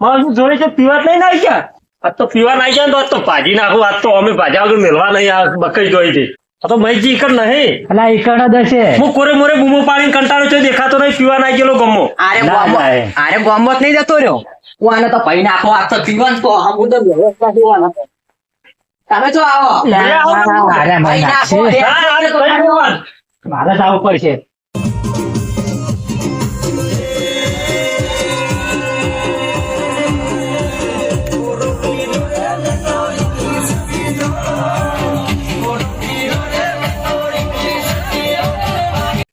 મારું છે પીવા નહીં નાઈ ગયા આજ તો પીવા નાઈ ગયા તો આજ તો ભાજી નાખું આજ તો અમે ભાજા વગર મેળવા નહીં આ બકરી જોઈ હતી આ તો મહીજી ઈકડ નહીં અલા ઈકડ જ હશે હું કોરે મોરે બૂમો પાડીને કંટાળો છે દેખાતો નહીં પીવા નાઈ ગયેલો ગમો આરે ના ગોમો. આરે ગોમો જ નહીં જતો રહ્યો હું આને તો ભાઈ નાખો આ તો પીવાનું તો હમું તો વ્યવસ્થા જોવાના તમે જો આવો અરે નાખો જોવાનું. મારે જ આવવું પડશે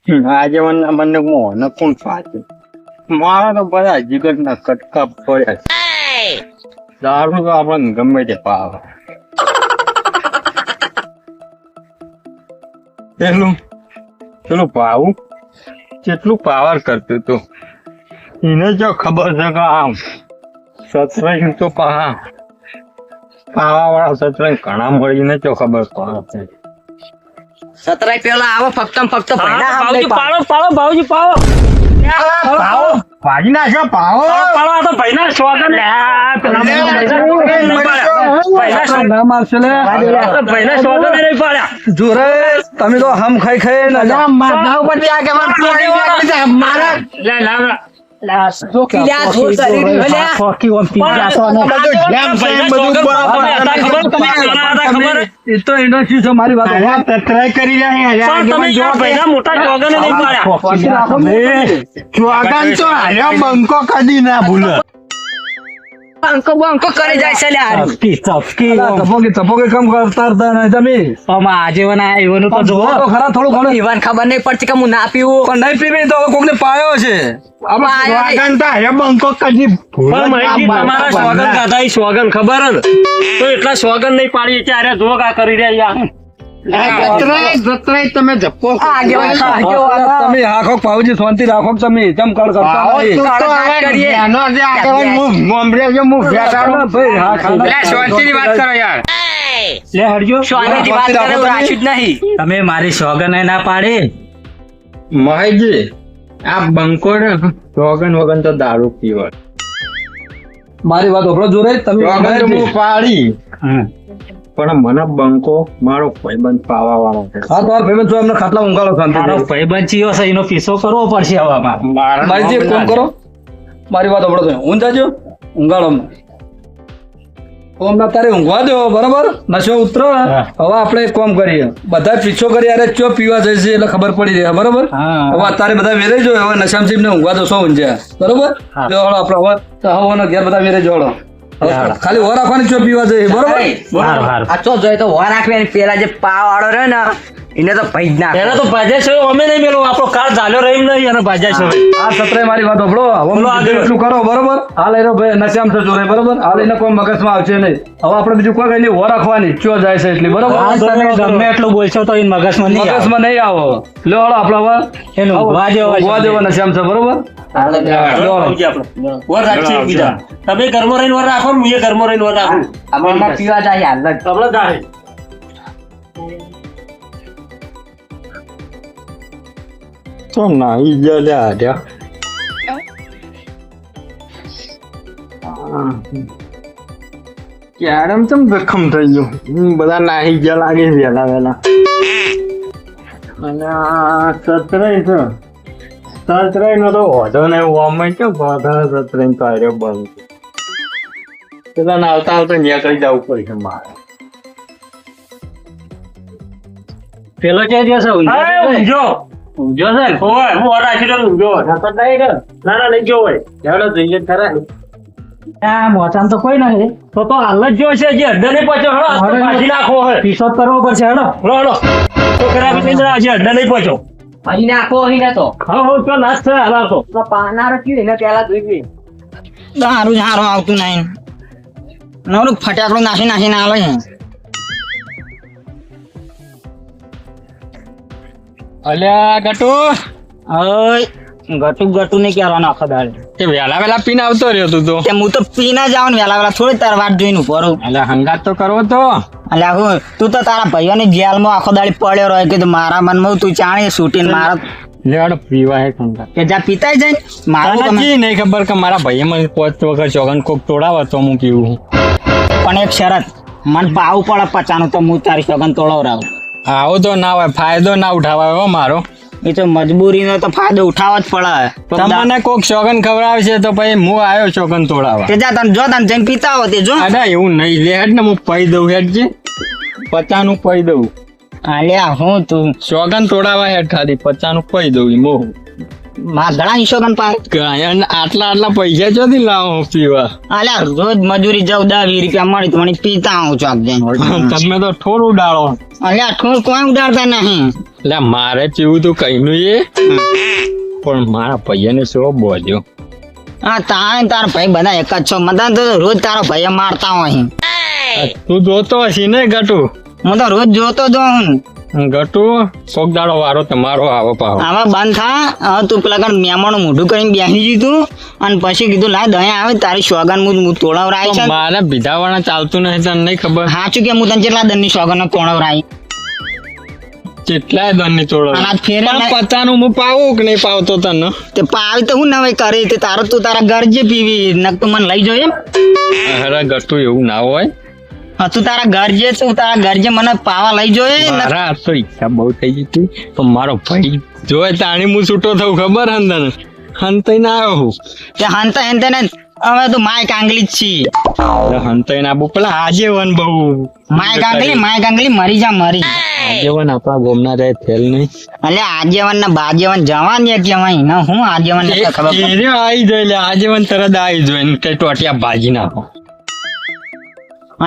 આજે મને મને મોને કોણ ફાટે. મારા તો બધા જીગર ના કટકા પડ્યા છે. દારૂ તો આપણને ગમે તે પાવે. પેલું પેલું પાવું કેટલું પાવર કરતું હતું. એને જો ખબર છે કે આમ સતરંગ તો પાવા વાળા સતરંગ ઘણા મળીને જો ખબર પડે છે સતરાય પેલા આવો ફક્ત ફક્ત ભાવજી પાડો. પાડો ભાવજી પાડો. પાવો ભાજી પાડો. આ તો ભાઈના સ્વાગત પેલા ભાઈના સ્વાગત નહીં પાડ્યા. જોરે તમે તો હમ ખાઈ ખાઈ ને ઉપર છે. મારા ચોગન તો હાલ્યો બંકો કદી ના ભૂલે બંકો બંકો કરી જાય છે લ્યા. ચપકી ચપકી તપોકે તપોકે કામ કરતા હતા ને તમે આમાં આજીવન આ ઈવન તો જો તો ખરા થોડું ઘણું ઈવન ખબર નહીં પડતી કે હું ના પીવું પણ નહીં પીવી તો કોક ને પાયો છે ગાધા ખબર તો એટલા સ્વાગન નહીં પાડી ત્યારે જોગ કરી રહ્યા તમે જપ્પો પાવજી શાંતિ રાખો જેમ કળ કરતા મારી સોગન ના પાડે? મહેશજી આ બંકો ને સોગન વગન તો દારૂ પીવા મારી વાત જોડે જોરે તમે પાડી. હમ. પણ મને બંકો મારો ભાઈબંધ પાવા વાળો છે. હા તો ભાઈબંધ તો એમને ખાટલા ઊંઘાડો મારો ભાઈબંધ ચિયો છે એનો પીસો કરવો પડશે હવે અમારે. મારી જે ફોન કરો. મારી વાત સાંભળો તમે. ઊંઘ જાજો. ઊંઘાડો કોમ ના તારે ઊંઘવા દો બરાબર? નશો ઉતરો. હવે આપણે એક કામ કરીએ. બધા પીછો કરી અરે ચો પીવા જશે એટલે ખબર પડી રહે બરાબર? હવે અત્યારે બધા વેરાઈ જો હવે નશામ ને ઊંઘવા દો સો ઊંઝ્યા બરોબર? હા. જો હળો આપણે હવે તો હવે ઘેર બધા વેરાઈ જોડો. ખાલી ઓર રાખવાની ચો પીવા જોઈએ બરોબર. આ ચો જોઈએ તો વાર રાખવી અને પેલા જે પાવાળો રહ્યો ને એને તો ભઈ ના એને તો ભાજ્યા છે અમે નહીં મેલો આપણો કાર ચાલ્યો રહી નહીં અને ભાજ્યા છે આ સત્રે મારી વાત હવે બોલો આગળ. એટલું કરો બરોબર? હાલ એનો ભાઈ નશામ થજો રે બરોબર? આ લઈને કોઈ મગજમાં આવશે નહીં. હવે આપણે બીજું કોઈ કઈ નહીં ઓર રાખવાની. ચો જાય છે એટલી બરોબર? હા, તમે ગમે એટલું બોલશો તો એ મગજમાં નહીં મગજમાં નહીં આવો. લો હળો આપણે હવે એનું જેવો છે. ઊંઘવા નશામ છે બરોબર. તમે ઘરમાં રહીને વર રાખો હું એ ઘરમાં રહીને વર રાખું. પીવા જાય હાલ જ. આપણે તો નાઈ ગયા લે આર્યા ક્યારે ચમ જખમ થઈ ગયું બધા નાહી ગયા લાગે વેલા વેલા અને સતરાય છે સતરાય નો તો વધો ને ઓમે કે વધારે સતરાય તો આર્યો બંધ પેલા ના આવતા આવતા નીકળી જવું પડશે મારે પેલો ક્યાં છે ને? ઊંઘ્યો. છે ને? હું ઊંઘ્યો હોય. ના, ના, નહીં ગયો હોય. હેડો જઈએ ખરા. આ મોચામાં તો કોઈ નહીં તો તો હાલ જ જો છે જે અડધે નહીં પહોંચ્યો હળો તો ભાજી નાખવો હોય પીસો કરવો પડશે હળો હળો હળો તો ખરા બી નહીં હજી અડધે નહીં પહોંચ્યો પાછી નાખો હી ને તો હા હા તો નાશ થાય હાલ તો પાનાર કયું એને પેલા જોઈ દારૂ સારું આવતું નહીં નવરું ફટાકડું નાખી નાખીને આવે છે અલ્યા ગટુ. ઓય ગટુ ગટુ નહીં કહેવાનું આખો દાડે. વેલા વેલા પીને આવતો રહ્યો તું તો. કે હું તો પીને જાઉં ને વેલા વેલા થોડી તાર જોઈને ઊભો રહું. એટલે હંગાત તો કરવો તો. એટલે હું તું તો તારા ભાઈઓની જેલમાં આખો દાડી પડ્યો રહ્યો. કે મારા મનમાં તું ચાણી છૂટીને મારા પીવા હે કંકા કે જા પીતાય જાય મારું જી નહીં ખબર કે મારા ભાઈએ મને પોચ વગર ચોગન કોક તોડાવે તો હું પીવું પણ એક શરત મન પાવું પડે પચાનું તો હું તારી સોગન તોડવરાવું. આવો તો ના હોય ફાયદો ના ઉઠાવાય હો મારો. એ તો મજબૂરીનો તો ફાયદો ઉઠાવવા જ પડે. તમને કોક શોગન ખવડાવશે તો પછી હું આવ્યો શોગન તોડાવા તે જા તને જો તને જઈને પીતા હો તે જો. અડા એવું નહીં. લે હેડ ને હું પઈ દઉં હેડ જે. પચાનું પઈ દઉં. આલ્યા હું તું. શોગન તોડાવા હેડ ખાલી. પચાનું પઈ દઉં મોહ. માધડા ની સોગન ગાયન આટલા આટલા પૈસા ચોથી લાવો પીવા? આલ્યા રોજ મજૂરી જાઉં દસ વીસ રૂપિયા મળી તો મને પીતા આવું ચોક જઈને તમે. તો ઠોર ઉડાડો. અલ્યા ઠોર કોઈ ઉડાડતા નહીં? એટલે મારે પીવું તો કઈનું એ. પણ મારા પૈયાને શું બોલ્યો? હા તારે તારા ભાઈ બધા એક જ છો. મને તો રોજ તારો ભાઈ મારતા હોય. તું જોતો હશી ને ગટુ? હું તો રોજ જોતો જ હું ગટુ કોક દાડો વારો તમારો આવો પાવો આવા બંધ થા. તું પેલા કણ મહેમાનો મોઢું કરીને બેસી દીધું અને પછી કીધું લાય દયા આવે તારી સોગન હું હું તોડાવરાય છે. મારે બીજાવાળા ચાલતું નહીં તને નહીં ખબર? સાચું કે હું તને કેટલા દનની સોગન તોડાવરાય? કેટલાય દનની તોડાવ પણ ને- પચાનું પાવું કે નહીં પાવતો તને? તે પાવી તો હું નવાઈ કરે તે તારો તું તારા ઘર જે પીવી નક તો મને લઈ જોઈએ અરે ગટુ એવું ના હોય. તું તારા ઘર જે તું તારા ઘર જે મને પાવા લઈ જોઈએ મારા આ તો ઈચ્છા બહુ થઈ ગઈ હતી પણ મારો ભાઈ જોય તાણી હું છૂટો થઉં ખબર હન તને? હંતઈ ના આવ્યો હું. તે હંતા હેંતે ને હવે તો માય કાંગલી જ છી હંતઈ ના બહુ પેલા આજીવન બહુ. માય કાંગલી માય કાંગલી મરી જા મરી. આજીવન આપણા ગોમના રહે થેલ નહીં. એટલે ના ને બાજીવન જવાની કહેવાય ને હું આગેવન ને ખબર આવી જોઈ લે આજીવન તરત આવી જોઈ ને કઈ ટોટિયા ભાજી નાખો.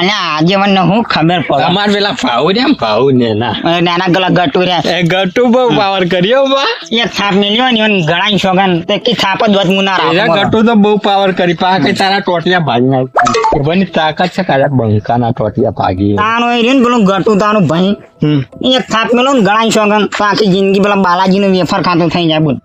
એટલે આજે મને હું ખબર પડે? અમાર પેલા ભાવ ને ભાવ ને ના નાના ગલા ગટુ રે એ ગટુ બહુ પાવર કર્યો બા. એ થાપ મેલ્યો ને ગળાઈ શોગન તે કી થાપ જ વત મુના રા ગટુ તો બહુ પાવર કરી. પા તારા ટોટિયા ભાગી નાખી બની તાકાત છે કાલે બંકાના ટોટિયા ભાગી તાનું એ રહ્યું ને પેલું ગટુ તાનું ભાઈ. એક થાપ મેલો ને ગણાય શોગન પાકી આખી જિંદગી પેલા બાલાજી નું વેફર ખાતો થઈ જાય બોલ.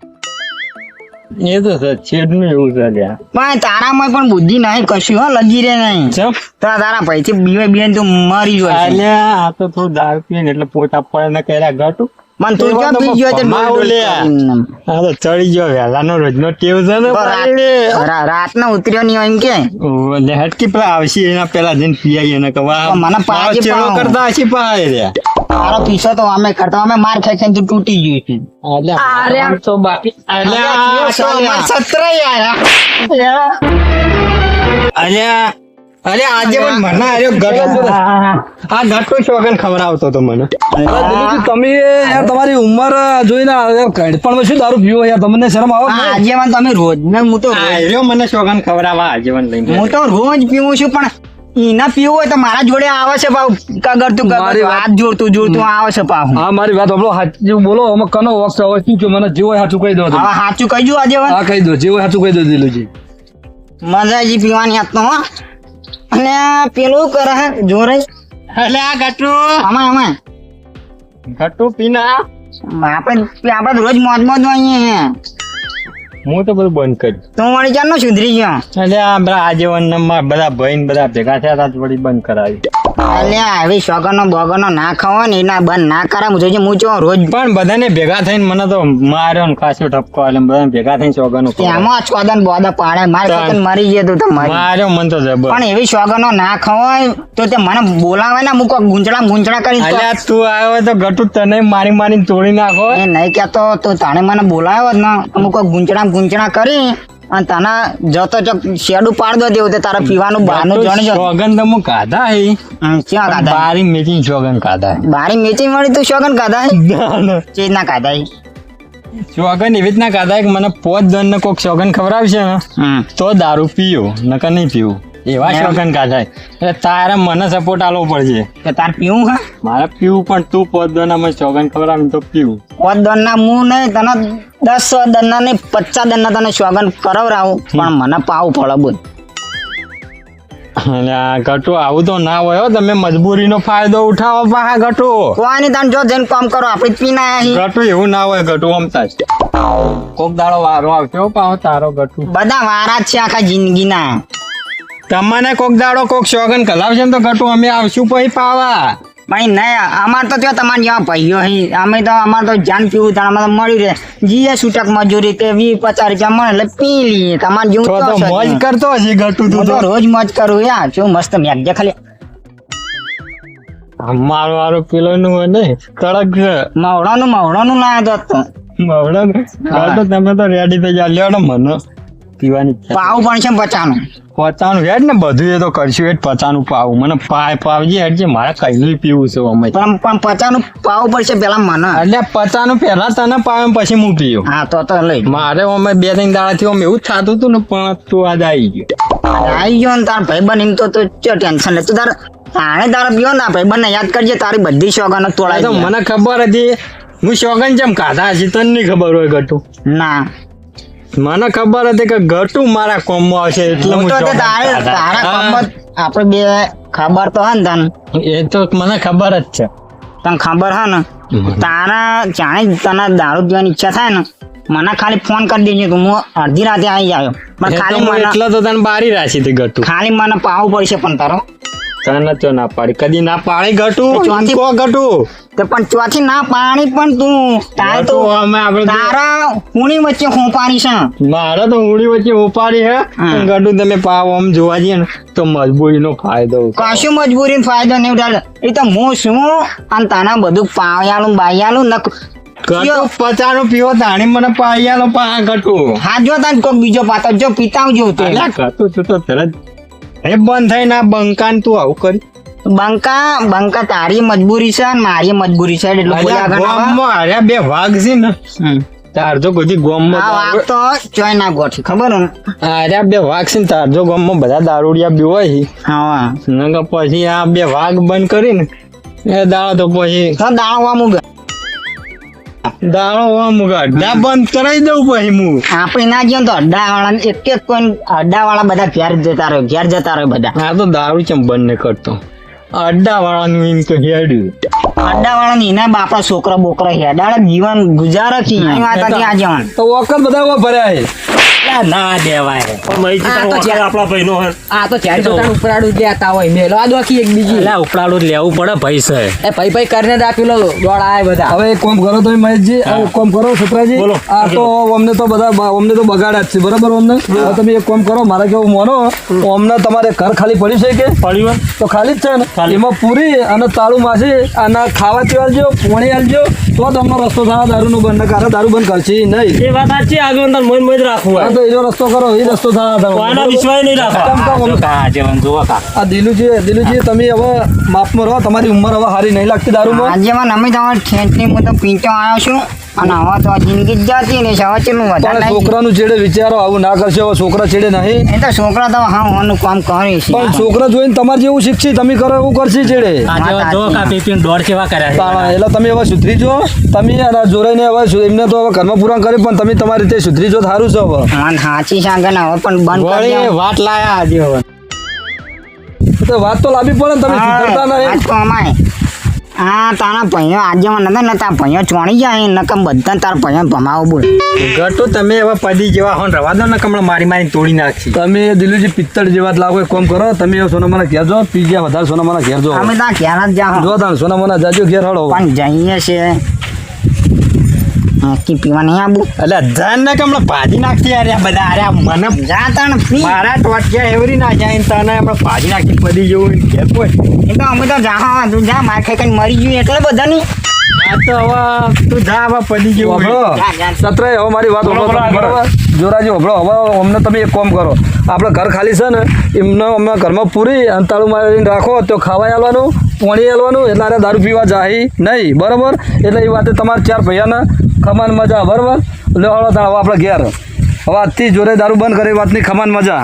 એ તો છેદનું એવું છે લ્યા. પણ તારામાં પણ બુદ્ધિ નહીં કશું હો લગી રે નહીં. ચમ. તારા તારા ભાઈથી બીવે બીવે તું મરી જો એટલે આ તો થોડું દારૂ પીએ એટલે પોટ પડે ને કર્યા ઘટું. મન તું ક્યાં પી ગયો તે ભમાવો લે. આ તો ચડી ગયો વેલાનો રોજનો ટેવ છે ને ભાઈ. રાત ના ઉતર્યો નહીં એમ કે? ઓ, લે હેટકી પેલા આવશે એના પેલા જઈને પીઆઈ એને કવા મને વાહ, કરતા હશે પાય રે તારો પીસો તો અમે કરતા અમે માર ખાઈ ખાઈને તું તૂટી ગયું છે. અલ્યા આમ તો બાકી એટલે તો અલ્યા. અરે આજે પણ મને આર્યો ગટો આ ગટો શોગન ખવડાવતો તો મને. તમે યાર તમારી ઉંમર જોઈને ઘડપણમાં શું દારૂ પીવો યાર તમને શરમ આવે? આજે તમે રોજ ને હું તો આર્યો મને શોગન ખવડાવવા આજે લઈને. હું તો રોજ પીવું છું પણ ઈના પીવું હોય તો મારા જોડે આવે છે પાવ. કગર તું કગર વાત- હાથ જોડતું જોડતું આવે છે પાવ. હા મારી વાત સાંભળો. સાચું બોલો અમે કનો વખત હવે શું કે મને જેવો હોય સાચું કહી દો હા હવે કહી દો આજે હા કહી દો જેવો હોય સાચું કહી દો દિલુજી. મજા જી પીવાની હાથ તો અને પેલું કરે હે એટલે આ ગટુ આમાં આમાં. ગટુ પીના. આપણે આપણે રોજ મોજ મોજ હોઈએ હું તો બધું બંધ કર્યું તું વળી નો સુધરી ગયો? એટલે આ બધા આજીવન નંબર બધા ભાઈ બધા ભેગા થયા તા તો વળી બંધ કરાવી. અલ્યા આવી શોગનો બોગનો ના ખાવો ને એના બંધ ના કરે હું જોજે હું જો રોજ. પણ બધાને ભેગા થઈને મને તો માર્યો ને કાશો ઠપકો એટલે બધાને ભેગા થઈને શોગનો એમાં ચોદન બોદા પાડે. મારે. મરી ગયો તું તો મરી માર્યો મને તો જબર. પણ એવી શોગનો ના ખાવો તો તે મને બોલાવે ને હું કોક ગુંચડા ગુંચડા કરી અલ્યા તું આવ્યો તો ગટુ તને મારી મારીને તોડી નાખો. એ નહીં કહેતો તો તાણે મને બોલાવ્યો જ ને. હું કોક ગુંચડા ગુંચડા કરી અને તને જતો ચોક શેડું પાડ દો દેવું તે તારે પીવાનું બહારનું જણ જો સોગન તો હું કાધા હે. ક્યાં કાધા બારી મેચી શોગન કાધા બારી મેચી મળી તું સોગન કાધા ના, ના. કાધા સોગન એવી રીતના કાધા કે મને પોત દન ને કોક ખબર ખવડાવશે ને તો દારૂ પીયો નકર નહીં પીવું. એવા? શોગન કાધા એટલે તારે મને સપોર્ટ આલવો પડશે. કે તાર પીવું હા? મારે પીવું પણ તું પોચ જણ મને ખબર ખવડાવે તો પીવું. પોત દનના હું નહીં તને દસ દરના નહીં પચાસ દરના તને શોગન કરાવરાવું. પણ મને પાવું પડે બોલ. ગટુ આવું તો ના હોય તમે તમે મજબૂરીનો ફાયદો ઉઠાવો પાહા ગટુ. કોઈ નહીં તને જો જઈને કામ કરો આપણે પી ના આયા એવું ના હોય ઘટુ અમતા જ કોક દાડો વારો આવશે પાહો તારો ગટુ. બધા વારા છે આખા જિંદગીના. તમને કોક દાડો કોક શોગન કલાવશે તો ઘટું અમે આવશું પછી પાવા. ભાઈ નહીં અમાર તો ત્યાં તમારે જ્યાં ભાઈઓ અહીં અમે તો અમારે તો જાન પીવું તો અમારે તો મળી રહે. જીએ છૂટક મજૂરી તે વીસ પચાસ રૂપિયા મળે એટલે પી લઈએ. તમારે જેવું તો જ મોજ કરતો હશે ઘટું હું તું તો. તો રોજ મોજ કરું યાર શું મસ્ત મેઘજે ખાલી મારો વારો પેલો નું હોય ને કડક છે. મવડાનું મવડાનું ના તો મવડા નું તો તમે તો રેડી થઈ જા લેડો મને. પીવાની પાવ પણ છે પચાનું. પચાનું હેડ ને બધું એ તો કરશું હેડ પચાનું પાવ. મને પાય પાવજી હેડ છે મારે કઈ પીવું છે અમે. પણ પણ પચાનું પાવ પડશે પેલા મને. એટલે પચાનું પહેલા તને પાવ પછી હું પીવું. હા તો તો લઈ. મારે અમે બે ત્રણ દાડાથી અમે એવું જ થતું હતું ને પણ તું આજ આવી ગયો. આવી ગયો ને તાર ભાઈ બન એમ તો તું ચો ટેન્શન લે. તું તાર તાણે તારા પીવો ના ભાઈ બંને યાદ કરજે તારી બધી શોગાનો તોડાય તો મને ખબર હતી. હું શોગન જેમ ખાધા હશે તને નહીં ખબર હોય ઘટું. ના. મને ખબર હતી કે ઘટું મારા કોમમાં આવશે એટલે હું તો તે તારે કોમમાં આપણે બે ખબર તો હે ને તને. એ તો મને ખબર જ છે. તને ખબર હે ને તારા જાણે જ તને દારૂ પીવાની ઈચ્છા થાય ને મને ખાલી ફોન કરી દેજે કે હું અડધી રાતે આવી જાય. પણ ખાલી મને એટલે તો તને બારી રાખી હતી ઘટું ખાલી મને પાવું પડશે પણ તારો. તને તો ના પાડી. કદી ના પાડી ઘટું? ચોથી- કો ઘટું? તો પણ ચોથી ના પાણી પણ તું. તારે તો અમે આપણે તારા હુણી વચ્ચે હું પાણી છે. મારા તો ઉડી વચ્ચે ઉપાડી હે. ઘટું તમે પાવ આમ જોવા જઈએ ને તો મજબૂરીનો ફાયદો કશું મજબૂરી ફાયદો નહીં ઉઠાડે એ તો હું શું? અને તને બધું પાયાલું બાયાલું ન પચાનો પીવો તાણી મને પાયાનો પા ઘટું. હા જો તને કોઈ બીજો પાતો જો પીતા આવજો તો તરત એ બંધ થઈને ના બંકાન તું આવું કરી. બંકા બંકા તારી મજબૂરી છે અને મારી મજબૂરી છે એટલે બોલ્યા આગળ ગોમમાં બે વાઘ છે ને. તાર જો માં આ ગોમમાં વાઘ તો ચોય ના ગોઠી ખબર ને? અરે બે વાઘ છે ને તાર જો ગોમમાં બધા દારૂડિયા બી હોય છે. હા નકર પછી આ બે વાઘ બંધ કરીને એ દાળ તો પછી તો દાણવા મુગા અડ્ડા બંધ કરાવી દઉં પછી હું. આપણે ના જઈએ તો અડ્ડા વાળા એક એક કોઈ અડ્ડા વાળા બધા ઘેર જતા રહ્યો ઘેર જતા રહ્યો બધા. હા તો દારૂ ચમ બંધ નહીં કરતો? અડ્ડા વાળાનું એમ તો હેડ્યું. અડ્ડા વાળાને એના બાપા છોકરા બોકરા હેડાળા જીવન ગુજારા વાત હતી આ જવાન તો વખત બધા ભર્યા. છે ના દેવાય. પણ મહીજી આ તારો તો વખત જ્યાં- આપણા ભાઈનો હે. આ તો ત્યારે તો ઉપરાડું લેતા હોય. મેલો આ દોખી એક બીજી. એટલે ઉપડાડું લેવું પડે પૈસે એ ભાઈ ભાઈ કરીને જ બધા. હવે એક કામ કરો તમે મહેશજી એક કામ કરો સતરાજી. આ તો અમને તો બધા અમને તો બગાડ્યા જ છે. બરાબર અમને? તમે એક કામ કરો મારા કેવું મોનો અમને તમારે ઘર ખાલી પડ્યું છે કે? પડ્યું તો ખાલી જ છે ને? ખાલી. એમાં પૂરી અને તાળું માસી અને ખાવા પીવા આલજો પોણી આલજો તો તમને રસ્તો થાય દારૂનું બંધ. કારણ દારૂ બંધ કરશે નહીં. એ વાત સાચી આગળ અંદર મોજ મોજ રાખવું તો એનો રસ્તો કરો એ રસ્તો થાય કોઈના વિશ્વાસ નહીં રાખવા કેમ કે અમને- કા જીવન જુઓ કા. આ દિલુજી દિલુજી તમે હવે માપમાં રહો તમારી ઉંમર હવે સારી નહીં લાગતી દારૂમાં. આજે માં અમે તમારે ઠેઠની હું તો પીંચો આવ્યો છું. અને હવે તો જિંદગી જ જતી ને હવે વધારે નહીં. છોકરાનું છેડે વિચારો આવું ના કરશો હવે છોકરા છેડે નહીં. એ તો છોકરા તો હા હોવાનું કામ કરે છે. પણ છોકરા જોઈને તમારે જેવું શીખશે તમે કરો એવું કરશે છેડે. કર્યા એટલે તમે હવે સુધરી જો. તમે અને જોરાઈને હવે એમને તો હવે ઘરમાં પૂરા કરે પણ તમે તમારી રીતે સુધરી જો સારું છે હવે. સાચી હાચી સાંગે ને હવે પણ બંધ કરી વાત લાયા આજે હવે. તો વાત તો લાવી પડે તમે સુધરતા નહીં. આજ તો અમાય હા તારા ભૈયો આજે નતા ને તારા ભાઈઓ ચોણી જાય નકમ બધા તારા ભાઈઓ ભમાવો બોલ. ઘટો તમે એવા પદી જેવા હોન રવા દો ને મારી મારી તોડી નાખી. તમે દિલુજી પિત્તળ જેવા લાગો કોમ કરો તમે એવો સોનામાના ઘેર જો પી ગયા વધારે સોનામાના ઘેર જો અમે ત્યાં ઘેર જ જાઓ. જો તાણ મને જાજો ઘેર હળો. પણ જઈએ છે. કી પીવા નહીં આવું એટલે ધન ને હમણાં ભાજી નાખતી અરે બધા અરે મને જા તણ પી મારા ટોટિયા એવરી ના જાય તને હમણાં ભાજી નાખી પડી જવું કે કોઈ. એ તો અમે તો જા તું જા માર કઈ મરી ગયું એટલે બધા ની તો હવે તું જા હવે પડી જેવું વાપરો. જા, જા. હવે મારી વાત બોલો, સાંભળો બોલો, તમે, બરાબર જોરાજી સાંભળો હવે અમને તમે એક કામ કરો. આપણે ઘર ખાલી છે ને એમને અમે ઘરમાં પૂરી અને તાળું મારીને રાખો તો ખાવા આલવાનું. પાણી હેલવાનું એટલે અરે દારૂ પીવા જાય નહીં. બરાબર? એટલે એ વાતે તમારે ચાર ભૈયાને ખમાન મજા, બરાબર? એટલે હળો હવે આપણે ઘેર. હવે આજથી જોરે દારૂ બંધ કરે વાતની ખમાન મજા.